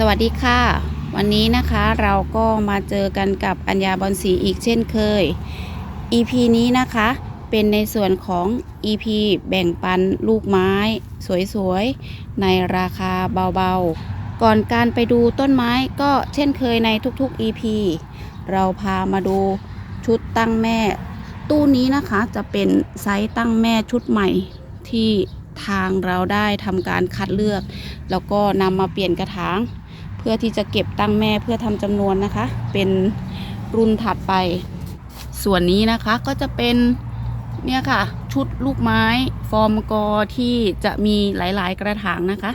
สวัสดีค่ะ วันนี้นะคะเราก็มาเจอกันกับอัญญาบอลสีอีกเช่นเคย EP นี้นะคะเป็นในส่วนของ EP แบ่งปันลูกไม้ สวยๆ ในราคาเบาๆ ก่อนการไปดูต้นไม้ก็เช่นเคยในทุกๆ EP เราพามาดูชุดตั้งแม่ ตู้นี้นะคะจะเป็นไซส์ตั้งแม่ชุดใหม่ที่ทางเราได้ทำการคัดเลือก แล้วก็นำมาเปลี่ยนกระถาง เพื่อที่จะเก็บตั้งแม่เพื่อทำจำนวนนะคะ เป็นรุ่นถัดไป ส่วนนี้นะคะก็จะเป็นเนี่ยค่ะ ชุดลูกไม้ฟอร์มกอที่จะมีหลายๆ กระถางนะคะ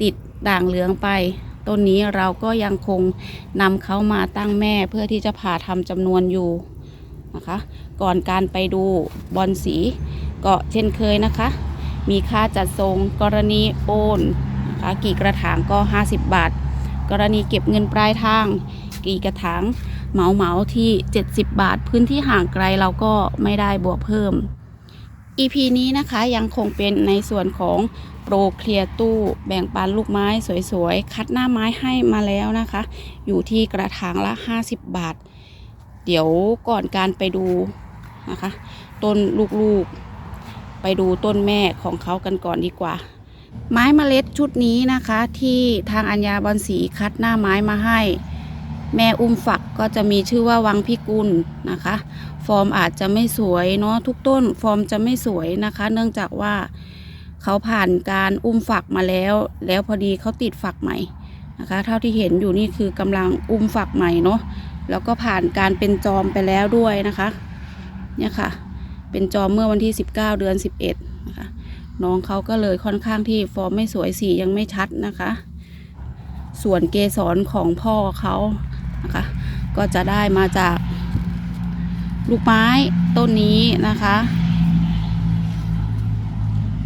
ติดด่างเหลืองไปต้นนี้เราก็ยังคงนำเขามาตั้งแม่เพื่อที่จะผ่าทำจำนวนอยู่นะคะ ก่อนการไปดูบอลสีก็เช่นเคยนะคะ มีค่าจัดส่งกรณีโอนนะคะกี่กระถางก็ 50 บาท กรณีเก็บเงินปลายทาง กี่กระถางเหมาเหมาที่ 70 บาท พื้นที่ห่างไกลเราก็ไม่ได้บวกเพิ่ม EP นี้นะคะยังคงเป็นในส่วนของโปรเคลียร์ตู้ แบ่งปันลูกไม้สวยๆ คัดหน้าไม้ให้มาแล้วนะคะ อยู่ที่กระถางละ 50 บาท เดี๋ยวก่อนการไปดูนะคะ ต้นลูกๆ ไปดูต้นแม่ของเขากันก่อนดีกว่า ไม้เมล็ดชุดนี้นะคะ ที่ทางอัญญาบอลสีคัดหน้าไม้มาให้ แม่อุ้มฝักก็จะมีชื่อว่าวังพิกุลนะคะ ฟอร์มอาจจะไม่สวยเนาะทุกต้น ฟอร์มจะไม่สวยนะคะ เนื่องจากว่าเขาผ่านการอุ้มฝักมาแล้ว แล้วพอดีเขาติดฝักใหม่นะคะ เท่าที่เห็นอยู่นี่คือกำลังอุ้มฝักใหม่เนาะแล้วก็ผ่านการเป็นจอมไปแล้วด้วยนะคะ เนี่ยค่ะ เป็นจอมเมื่อวันที่ 19 เดือน 11นะคะ น้องเขาก็เลยค่อนข้างที่ฟอร์มไม่สวยสียังไม่ชัดนะคะ ส่วนเกสรของพ่อเขานะคะ ก็จะได้มาจากลูกไม้ต้นนี้นะคะ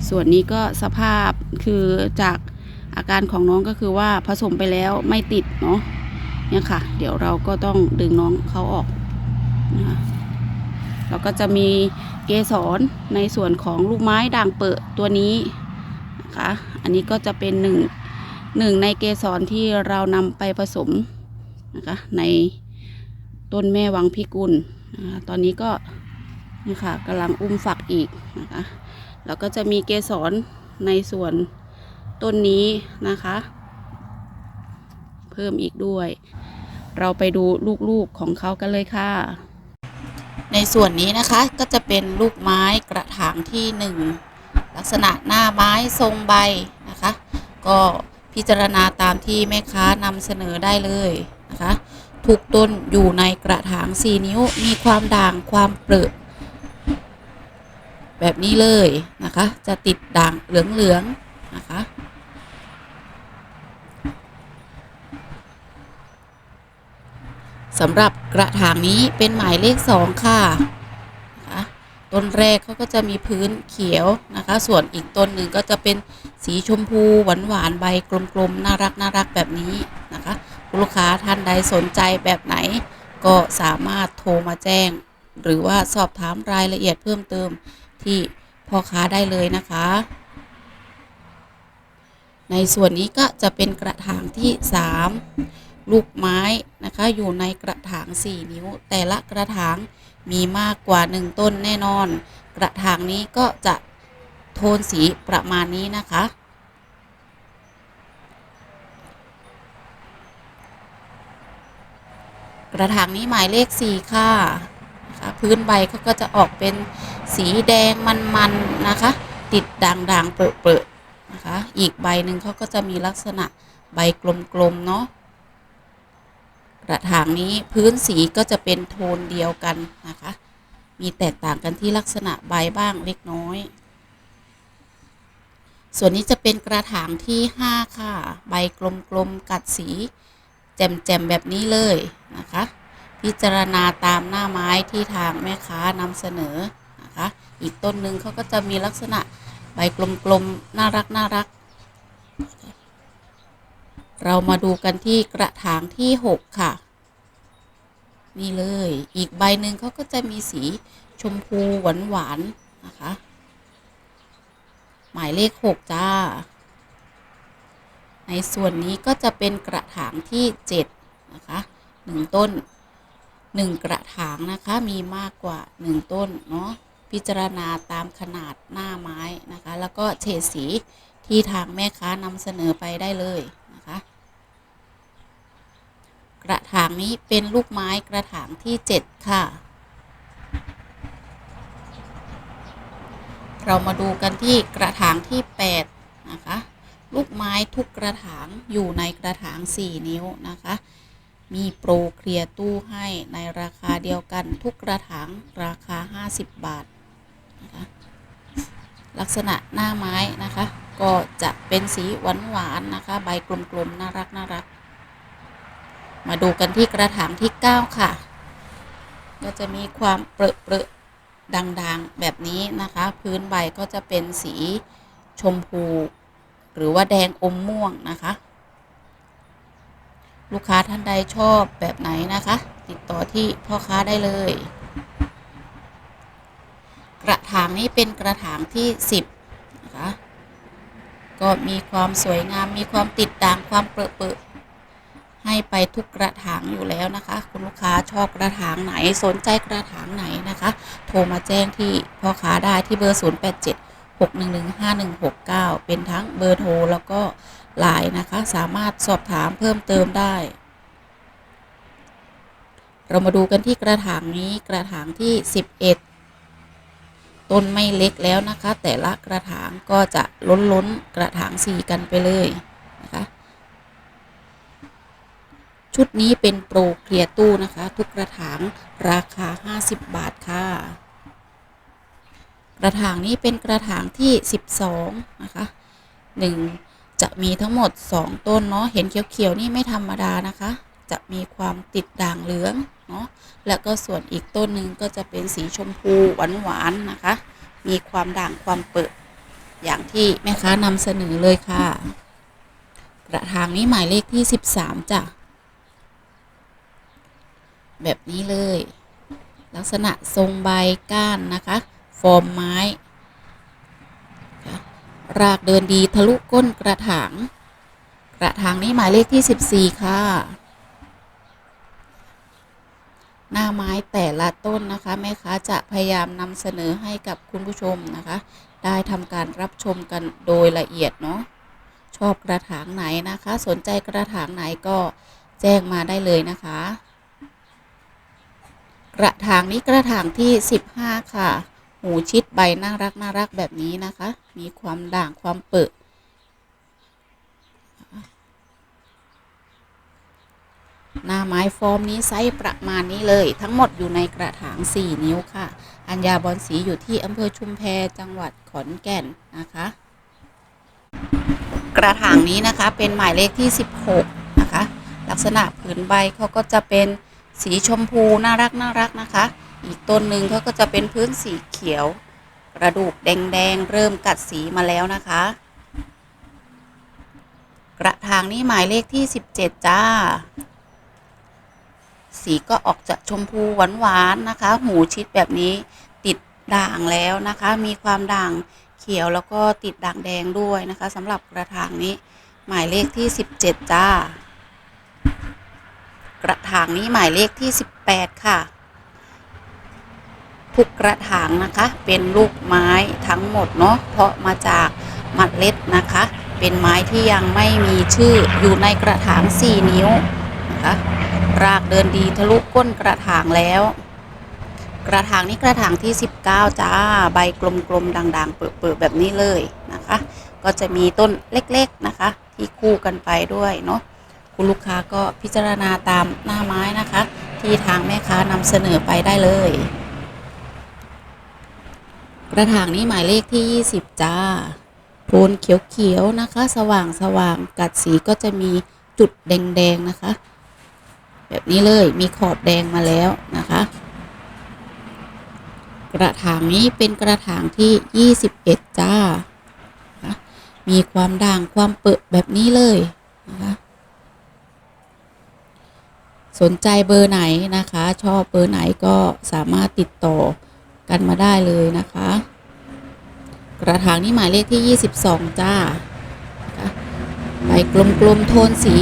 ส่วนนี้ก็สภาพคือจากอาการของน้องก็คือว่าผสมไปแล้วไม่ติดเนาะเนี่ยค่ะ เดี๋ยวเราก็ต้องดึงน้องเขาออกนะคะแล้วก็จะมี เกสรในส่วนของลูกไม้ด่างเปิดตัวนี้นะคะอันนี้ก็จะเป็นหนึ่งหนึ่งในเกสรที่เรานำไปผสมนะคะในต้นแม่วังพิกุลนะคะตอนนี้ก็นี่ค่ะกำลังอุ้มฝักอีกนะคะแล้วก็จะมีเกสรในส่วนต้นนี้นะคะ เพิ่มอีกด้วย เราไปดูลูกๆของเขากันเลยค่ะ ในส่วนนี้นะคะก็จะเป็นลูกไม้กระถางที่หนึ่งลักษณะหน้าไม้ทรงใบนะคะ ก็พิจารณาตามที่แม่ค้านำเสนอได้เลยนะคะทุกต้นอยู่ในกระถาง 4 นิ้วมีความด่างความเปลือกแบบนี้เลยนะคะ จะติดด่างเหลืองๆนะคะ สำหรับกระถางนี้เป็นหมายเลขสองค่ะะต้นแรกเขาก็จะมีพื้นเขียวนะคะ ส่วนอีกต้นหนึ่งก็จะเป็นสีชมพูหวานหวานๆใบกลมๆ น่ารักน่ารักแบบนี้นะคะลูกค้าท่านใดสนใจแบบไหน ก็สามารถโทรมาแจ้ง หรือว่าสอบถามรายละเอียดเพิ่มเติมที่พ่อค้าได้เลยนะคะ ในส่วนนี้ก็จะเป็นกระถางที่ 3 ลูกไม้นะคะอยู่ในกระถาง 4 นิ้ว แต่ละกระถางมีมากกว่า 1 ต้นแน่นอน กระถางนี้ก็จะโทนสีประมาณนี้นะคะ กระถางนี้หมายเลข 4 ค่ะนะคะพื้นใบเขาก็จะออกเป็นสีแดงมันๆนะคะ ติดด่างๆเปรอะๆนะคะ อีกใบหนึ่งเขาก็จะมีลักษณะใบกลมๆเนาะ ระถางนี้พื้นสีก็จะเป็นโทนเดียวกันนะคะ มีแตกต่างกันที่ลักษณะใบบ้างเล็กน้อย ส่วนนี้จะเป็นกระถางที่ 5 ค่ะ ใบกลมๆกัดสีแจ่มๆแบบนี้เลยนะคะ พิจารณาตามหน้าไม้ที่ทางแม่ค้านำเสนอนะคะ อีกต้นหนึ่งเขาก็จะมีลักษณะใบกลมๆน่ารักน่ารัก เรามาดูกันที่กระถางที่ 6 ค่ะ นี่เลย อีกใบหนึ่งเขาก็จะมีสีชมพูหวานหวานๆนะคะ หมายเลข 6 จ้า ในส่วนนี้ก็จะเป็นกระถางที่ 7 นะคะ 1 ต้น 1 กระถางนะคะ มีมากกว่า 1 ต้น เนาะพิจารณาตามขนาดหน้าไม้นะคะ แล้วก็เฉดสีที่ทางแม่ค้านำเสนอไปได้เลย กระถางนี้เป็นลูกไม้กระถางที่ 7 ค่ะ เรามาดูกันที่กระถางที่8นะคะ ลูกไม้ทุกกระถางอยู่ในกระถาง 4 นิ้วนะคะ มีโปรเคลียร์ตู้ให้ในราคาเดียวกันทุกกระถางราคา 50 บาทนะคะลักษณะหน้าไม้นะคะ ก็จะเป็นสีหวานหวานๆนะคะ ใบกลมๆ น่ารักน่ารัก มาดูกันที่กระถางที่ 9 ค่ะ ก็จะมีความเปรอะเปรอะด่างๆ แบบนี้นะคะ พื้นใบก็จะเป็นสีชมพู หรือว่าแดงอมม่วงนะคะ ลูกค้าท่านใดชอบแบบไหนนะคะ ติดต่อที่พ่อค้าได้เลย กระถางนี้เป็นกระถางที่ 10 นะคะ ก็มีความสวยงามมีความติดด่างความเปรอะเปรอะ ให้ไปทุกกระถางอยู่แล้วนะคะ คุณลูกค้าชอบกระถางไหนสนใจกระถางไหนนะคะ โทรมาแจ้งที่พ่อค้าได้ที่เบอร์ 087 6115169 เป็นทั้งเบอร์โทรแล้วก็ไลน์นะคะ สามารถสอบถามเพิ่มเติมได้ เรามาดูกันที่กระถางนี้กระถางที่ 11 ต้นไม่เล็กแล้วนะคะ แต่ละกระถางก็จะล้นล้นกระถางสีกันไปเลยนะคะ ชุดนี้เป็นโปรเคลียร์ตู้นะคะ ทุกกระถางราคา 50 บาทค่ะ กระถางนี้เป็นกระถางที่ 12 นะคะ 1 จะมีทั้งหมด 2 ต้นเนาะเห็นเขียวๆนี่ไม่ธรรมดานะคะ จะมีความติดด่างเหลืองเนาะแล้วก็ส่วนอีกต้นหนึ่งก็จะเป็นสีชมพูหวานๆนะคะ มีความด่างความเปิด อย่างที่แม่ค้านำเสนอเลยค่ะกระถางนี้หมายเลขที่ 13จ้ะ แบบนี้เลย ลักษณะทรงใบก้านนะคะฟอร์มไม้ รากเดินดีทะลุก้นกระถาง กระถางนี้หมายเลขที่ 14 ค่ะ หน้าไม้แต่ละต้นนะคะ แม่ค้าจะพยายามนำเสนอให้กับคุณผู้ชมนะคะ ได้ทำการรับชมกันโดยละเอียดเนาะชอบกระถางไหนนะคะ สนใจกระถางไหนก็แจ้งมาได้เลยนะคะ กระถางนี้กระถางที่ 15 ค่ะ หูชิดใบน่ารักน่ารักแบบนี้นะคะ มีความด่างความเปิดหน้าไม้ฟอร์มนี้ไซส์ประมาณนี้เลย ทั้งหมดอยู่ในกระถาง 4 นิ้วค่ะ อัญญาบอนสีอยู่ที่อำเภอชุมแพจังหวัดขอนแก่นนะคะ กระถางนี้นะคะเป็นหมายเลขที่ 16 นะคะ ลักษณะผืนใบเขาก็จะเป็น สีชมพูน่ารักน่ารักนะคะ อีกต้นหนึ่งเขาก็จะเป็นพื้นสีเขียว กระดูกแดงๆเริ่มกัดสีมาแล้วนะคะ กระถางนี้หมายเลขที่ 17 จ้า สีก็ออกจะชมพูหวานๆนะคะ หูชิดแบบนี้ติดด่างแล้วนะคะ มีความด่างเขียวแล้วก็ติดด่างแดงด้วยนะคะสำหรับกระถางนี้หมายเลขที่ 17 จ้า กระถางนี้หมายเลขที่ 18 ค่ะ ทุกกระถางนะคะเป็นลูกไม้ทั้งหมดเนาะเพราะมาจากมัดเล็ดนะคะ เป็นไม้ที่ยังไม่มีชื่ออยู่ในกระถาง 4 นิ้วนะคะรากเดินดีทะลุก้นกระถางแล้ว กระถางนี้กระถางที่ 19 จ้า ใบกลมๆด่างๆ เปิดๆแบบนี้เลยนะคะ ก็จะมีต้นเล็กๆนะคะ ที่คู่กันไปด้วยเนาะ คุณลูกค้าก็พิจารณาตามหน้าไม้นะคะ ที่ทางแม่ค้านำเสนอไปได้เลย กระถางนี้หมายเลขที่ 20 จ้าโทนเขียวๆนะคะ สว่างสว่างกัดสีก็จะมีจุดแดงๆนะคะ แบบนี้เลยมีขอบแดงมาแล้วนะคะ กระถางนี้เป็นกระถางที่ 21 จ้านะะมีความด่างความเปิดแบบนี้เลยนะคะ สนใจเบอร์ไหนนะคะ ชอบเบอร์ไหนก็สามารถติดต่อกันมาได้เลยนะคะ กระถางนี้หมายเลขที่ 22 จ้านะคะใบกลมๆโทนสี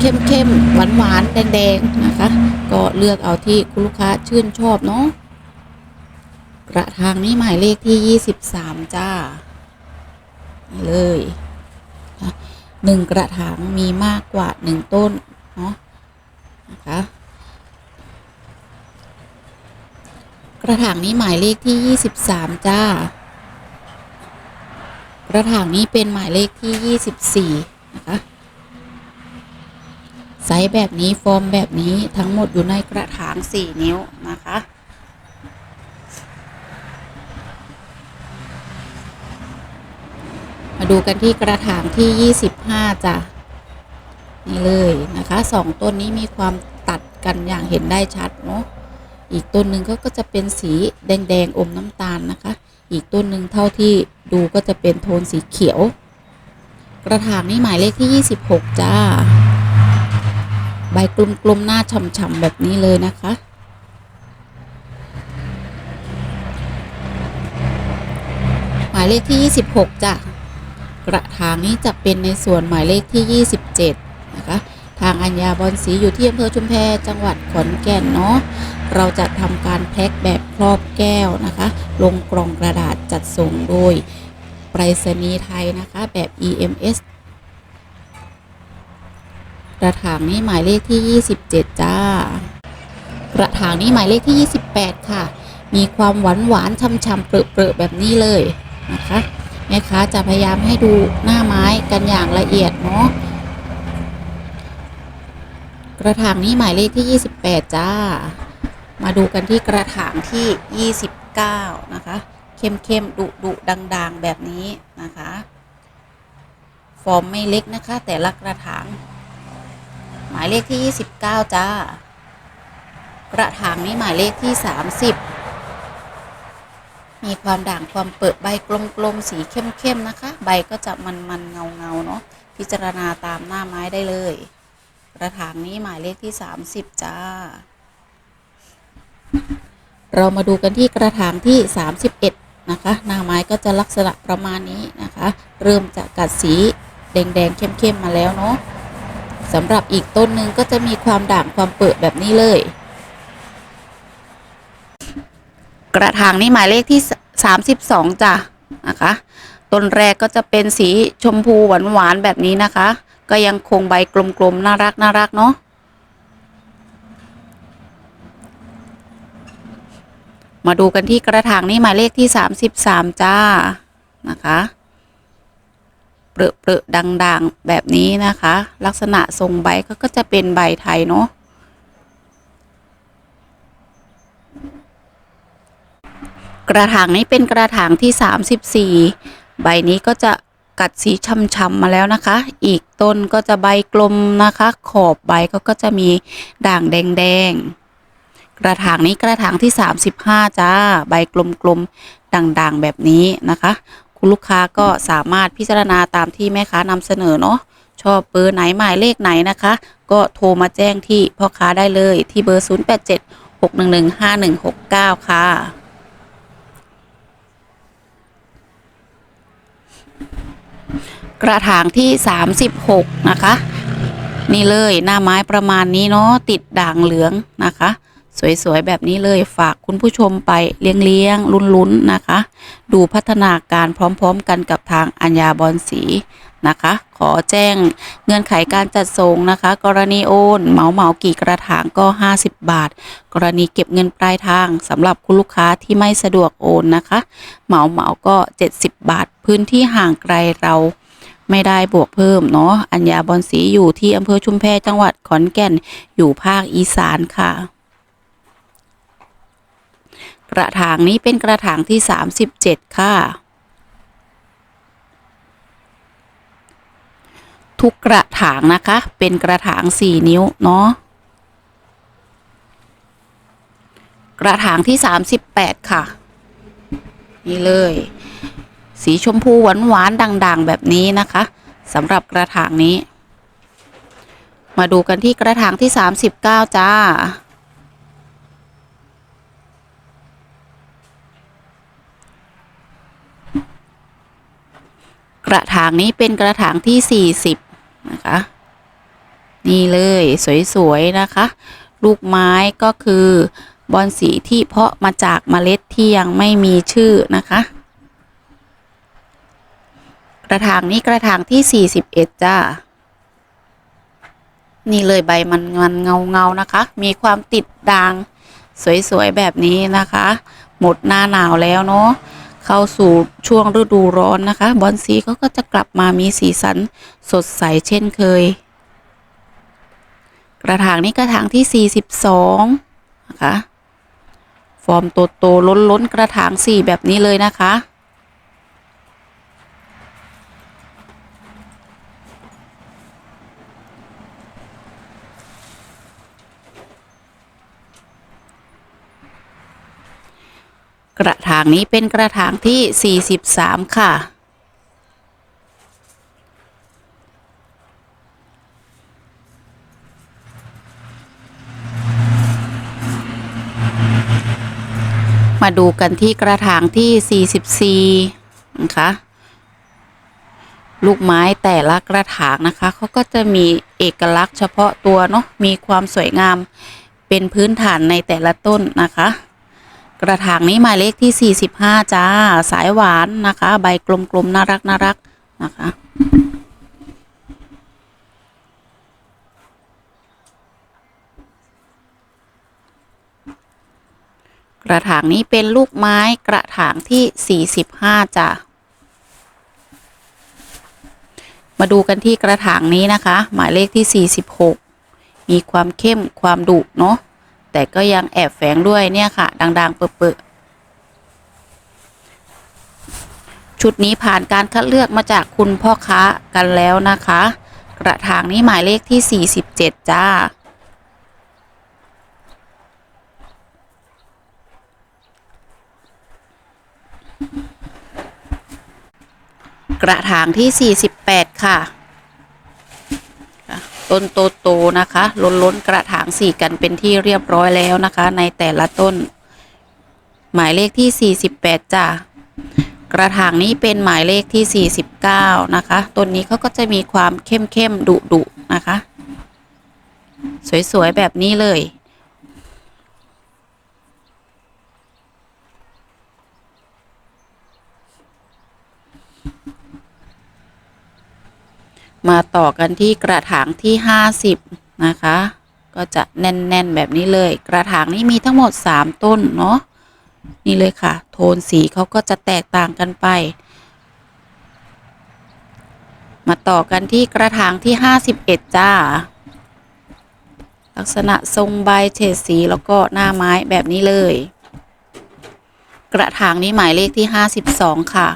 เข้มๆหวานๆแดงๆนะคะ ก็เลือกเอาที่คุณลูกค้าชื่นชอบเนาะกระถางนี้หมายเลขที่ 23 จ้านี่เลยหนึ่งกระถางมีมากกว่าหนึ่งต้นเนาะ นะคะ กระถางนี้หมายเลขที่ 23 จ้า กระถางนี้เป็นหมายเลขที่ 24 นะคะไซส์แบบนี้ฟอร์มแบบนี้ทั้งหมดอยู่ในกระถาง 4 นิ้วนะคะ มาดูกันที่กระถางที่ 25จ้ะ นี่เลยนะคะสองต้นนี้มีความตัดกันอย่างเห็นได้ชัดเนาะอีกต้นหนึ่งก็ก็จะเป็นสีแดงๆอมน้ำตาลนะคะ อีกต้นหนึ่งเท่าที่ดูก็จะเป็นโทนสีเขียว กระถางนี้หมายเลขที่ 26 จ้า ใบกลมๆหน้าฉ่ำๆแบบนี้เลยนะคะหมายเลขที่ 26จ้ะกระถางนี้จะเป็นในส่วนหมายเลขที่ 27 นะคะ ทางอัญญาบอนสีอยู่ที่อำเภอชุมแพจังหวัดขอนแก่นเนาะเราจะทำการแพ็คแบบครอบแก้วนะคะ ลงกล่องกระดาษจัดส่งโดยไปรษณีย์ไทยนะคะแบบ EMS กระถางนี้หมายเลขที่ 27 จ้า กระถางนี้หมายเลขที่ 28 ค่ะ มีความหวานหวานช่ำๆเปรอะๆแบบนี้เลยนะคะแม่ค้าจะพยายามให้ดูหน้าไม้กันอย่างละเอียดเนาะ ระถางนี้หมายเลขที่ 28 จ้า มาดูกันที่กระถางที่ 29 นะคะ เข้มๆดุดุดัง ๆ แบบนี้นะคะ ฟอร์มไม่เล็กนะคะ แต่ละกระถาง หมายเลขที่ 29 จ้า กระถางนี้หมายเลขที่ 30 มีความด่างความเปิดใบกลมๆสีเข้มๆนะคะ ใบก็จะมันๆเงาๆเนาะพิจารณาตามหน้าไม้ได้เลย กระถางนี้หมายเลขที่ 30 จ้า เรามาดูกันที่กระถางที่ 31 นะคะ หน้าไม้ก็จะลักษณะประมาณนี้นะคะ เริ่มจะกัดสีแดงๆเข้มๆมาแล้วเนาะสำหรับอีกต้นหนึ่งก็จะมีความด่างความเปิดแบบนี้เลย กระถางนี้หมายเลขที่ 32จ้ะนะคะ ต้นแรกก็จะเป็นสีชมพูหวานๆแบบนี้นะคะ ก็ยังคงใบกลมๆน่ารักน่ารักเนาะมาดูกันที่กระถางนี้หมายเลขที่ 33 จ้านะคะเปรอะเปรอะดังๆแบบนี้นะคะ ลักษณะทรงใบก็ก็จะเป็นใบไทยเนาะกระถางนี้เป็นกระถางที่ 34 ใบนี้ก็จะ กัดสีช้ำๆมาแล้วนะคะ อีกต้นก็จะใบกลมนะคะ ขอบใบก็ก็จะมีด่างแดงๆ กระถางนี้กระถางที่ 35 จ้า ใบกลมๆ ด่างๆ แบบนี้นะคะ คุณลูกค้าก็สามารถพิจารณาตามที่แม่ค้านำเสนอเนาะชอบเบอร์ไหนหมายเลขไหนนะคะ ก็โทรมาแจ้งที่พ่อค้าได้เลยที่เบอร์ 087 611 5169 ค่ะ กระถางที่ 36 นะคะ นี่เลยหน้าไม้ประมาณนี้เนาะติดด่างเหลืองนะคะ สวยๆ แบบนี้เลยฝากคุณผู้ชมไปเลี้ยงๆลุ้นๆนะคะ ดูพัฒนาการพร้อมๆกันกับทางอัญญาบอลสีนะคะ ขอแจ้งเงื่อนไขการจัดส่งนะคะ กรณีโอนเหมาเหมากี่กระถางก็ 50 บาท กรณีเก็บเงินปลายทางสำหรับคุณลูกค้าที่ไม่สะดวกโอนนะคะ เหมาเหมาก็ 70 บาท พื้นที่ห่างไกลเรา ไม่ได้บวกเพิ่มเนาะ อัญญาบอลสีอยู่ที่อำเภอชุมแพจังหวัดขอนแก่น อยู่ภาคอีสานค่ะ กระถางนี้เป็นกระถางที่ 37 ค่ะ ทุกกระถางนะคะ เป็นกระถาง 4 นิ้ว เนาะ กระถางที่ 38 ค่ะ นี่เลย สีชมพูหวานหวานๆด่าง ๆ แบบนี้นะคะสำหรับกระถางนี้ มาดูกันที่กระถางที่ 39 จ้า กระถางนี้เป็นกระถางที่ 40 นะคะ นี่เลยสวย ๆ นะคะ ลูกไม้ก็คือบอนสีที่เพาะมาจากเมล็ดที่ยังไม่มีชื่อนะคะ กระถางนี้กระถางที่ 41 จ้า นี่เลยใบมันมันเงาเงานะคะ มีความติดด่าง สวยๆ แบบนี้นะคะ หมดหน้าหนาวแล้วเนาะเข้าสู่ช่วงฤดูร้อนนะคะ บอนสีเขาก็จะกลับมามีสีสันสดใสเช่นเคย กระถางนี้กระถางที่ 42 นะคะ ฟอร์มโตโตล้นล้นๆกระถางสีแบบนี้เลยนะคะ กระถางนี้เป็นกระถางที่ 43 ค่ะ มาดูกันที่กระถางที่ 44 นะคะลูกไม้แต่ละกระถางนะคะเขาก็จะมีเอกลักษณ์เฉพาะตัวเนาะมีความสวยงามเป็นพื้นฐานในแต่ละต้นนะคะ กระถางนี้หมายเลขที่ 45 จ้า สายหวานนะคะ ใบกลมๆ น่ารักน่ารักนะคะ กระถางนี้เป็นลูกไม้กระถางที่ 45 จ้ะมาดูกันที่กระถางนี้นะคะ หมายเลขที่ 46 มีความเข้มความดุเนาะ แต่ก็ยังแอบแฝงด้วยเนี่ยค่ะ ดังๆ เปื้อๆชุดนี้ผ่านการคัดเลือกมาจากคุณพ่อค้ากันแล้วนะคะ กระถางนี้หมายเลขที่ 47 จ้า กระถางที่ 48 ค่ะ ต้นโตๆนะคะ ล้นล้นกระถางสี่กันเป็นที่เรียบร้อยแล้วนะคะ ในแต่ละต้น หมายเลขที่ 48จ้ะกระถางนี้เป็นหมายเลขที่ 49 นะคะ ต้นนี้เขาก็จะมีความเข้มเข้มดุดุนะคะ สวย ๆ แบบนี้เลย มาต่อกันที่กระถางที่ 50 นะคะ ก็จะแน่น ๆ แบบนี้เลย กระถางนี้มีทั้งหมด 3 ต้น เนาะนี่เลยค่ะ โทนสีเขาก็จะแตกต่างกันไป มาต่อกันที่กระถางที่ 51 จ้า ลักษณะทรงใบเฉดสีแล้วก็หน้าไม้แบบนี้เลย กระถางนี้หมายเลขที่ 52 ค่ะ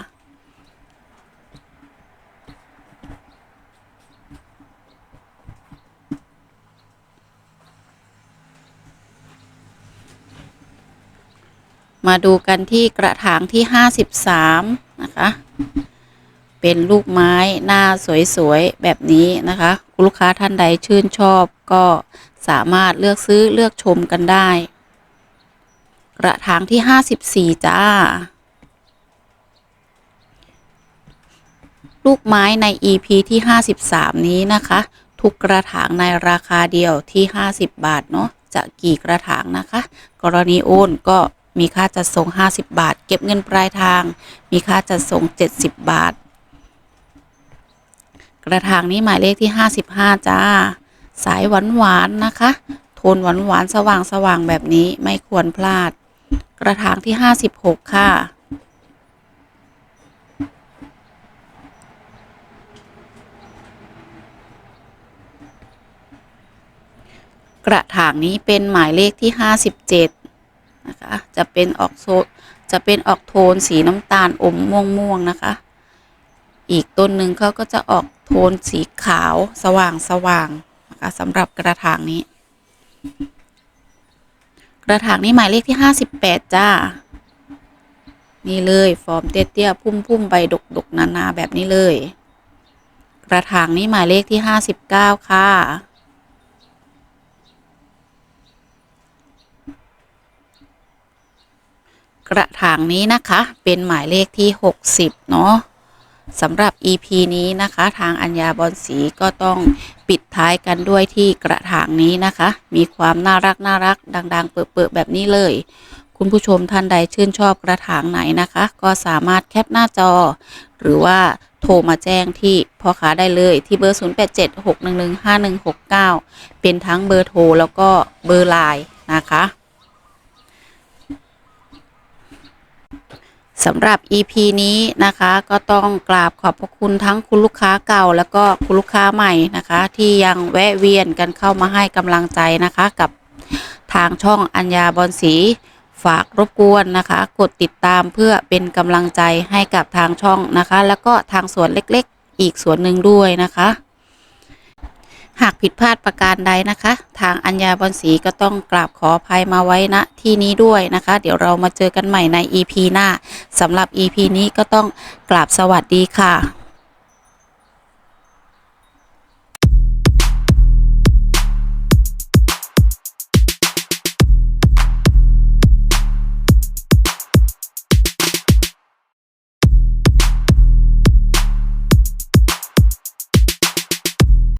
มาดูกันที่กระถางที่ 53 นะคะ เป็นลูกไม้หน้าสวยๆ แบบนี้นะคะคุณลูกค้าท่านใดชื่นชอบก็สามารถเลือกซื้อเลือกชมกันได้ กระถางที่ 54 จ้า ลูกไม้ใน EP ที่ 53 นี้นะคะ ทุกกระถางในราคาเดียวที่ 50 บาท เนาะจะกี่กระถางนะคะ กรณีโอนก็ มีค่าจัดส่ง 50 บาท เก็บเงินปลายทาง มีค่าจัดส่ง 70 บาท กระถางนี้หมายเลขที่ 55 จ้า สายหวานหวานนะคะ โทนหวานหวานสว่างสว่างแบบนี้ไม่ควรพลาด กระถางที่ 56 ค่ะกระถางนี้เป็นหมายเลขที่ 57 นะคะ จะเป็นออกโซจะเป็นออกโทนสีน้ำตาลอมม่วงม่วงนะคะ อีกต้นหนึ่งเขาก็จะออกโทนสีขาวสว่างสว่างๆนะคะสำหรับกระถางนี้ กระถางนี้หมายเลขที่58จ้า นี่เลยฟอร์มเตี้ยๆพุ่มๆใบดกๆนาๆแบบนี้เลย กระถางนี้หมายเลขที่59ค่ะ กระถางนี้นะคะ เป็นหมายเลขที่ 60 เนาะสำหรับ EP นี้นะคะ ทางอัญญาบอลสีก็ต้องปิดท้ายกันด้วยที่กระถางนี้นะคะ มีความน่ารักน่ารักดัง ๆ เปิดๆแบบนี้เลย คุณผู้ชมท่านใดชื่นชอบกระถางไหนนะคะ ก็สามารถแคปหน้าจอ หรือว่าโทรมาแจ้งที่พ่อค้าได้เลยที่เบอร์ 0876115169 เป็นทั้งเบอร์โทรแล้วก็เบอร์ไลน์นะคะ สำหรับ EP นี้นะคะก็ต้องกราบขอบพระคุณทั้งคุณลูกค้าเก่า แล้วก็คุณลูกค้าใหม่นะคะ ที่ยังแวะเวียนกันเข้ามาให้กำลังใจนะคะ กับทางช่องอัญญาบอลสีฝากรบกวนนะคะ กดติดตามเพื่อเป็นกำลังใจให้กับทางช่องนะคะ แล้วก็ทางสวนเล็กๆ อีกสวนหนึ่งด้วยนะคะ หากผิดพลาดประการใดนะคะ ทางอัญญาบอนสีก็ต้องกราบขออภัยมาไว้ณที่นี้ด้วยนะคะ เดี๋ยวเรามาเจอกันใหม่ใน EP หน้าสำหรับ EP นี้ก็ต้องกราบสวัสดีค่ะ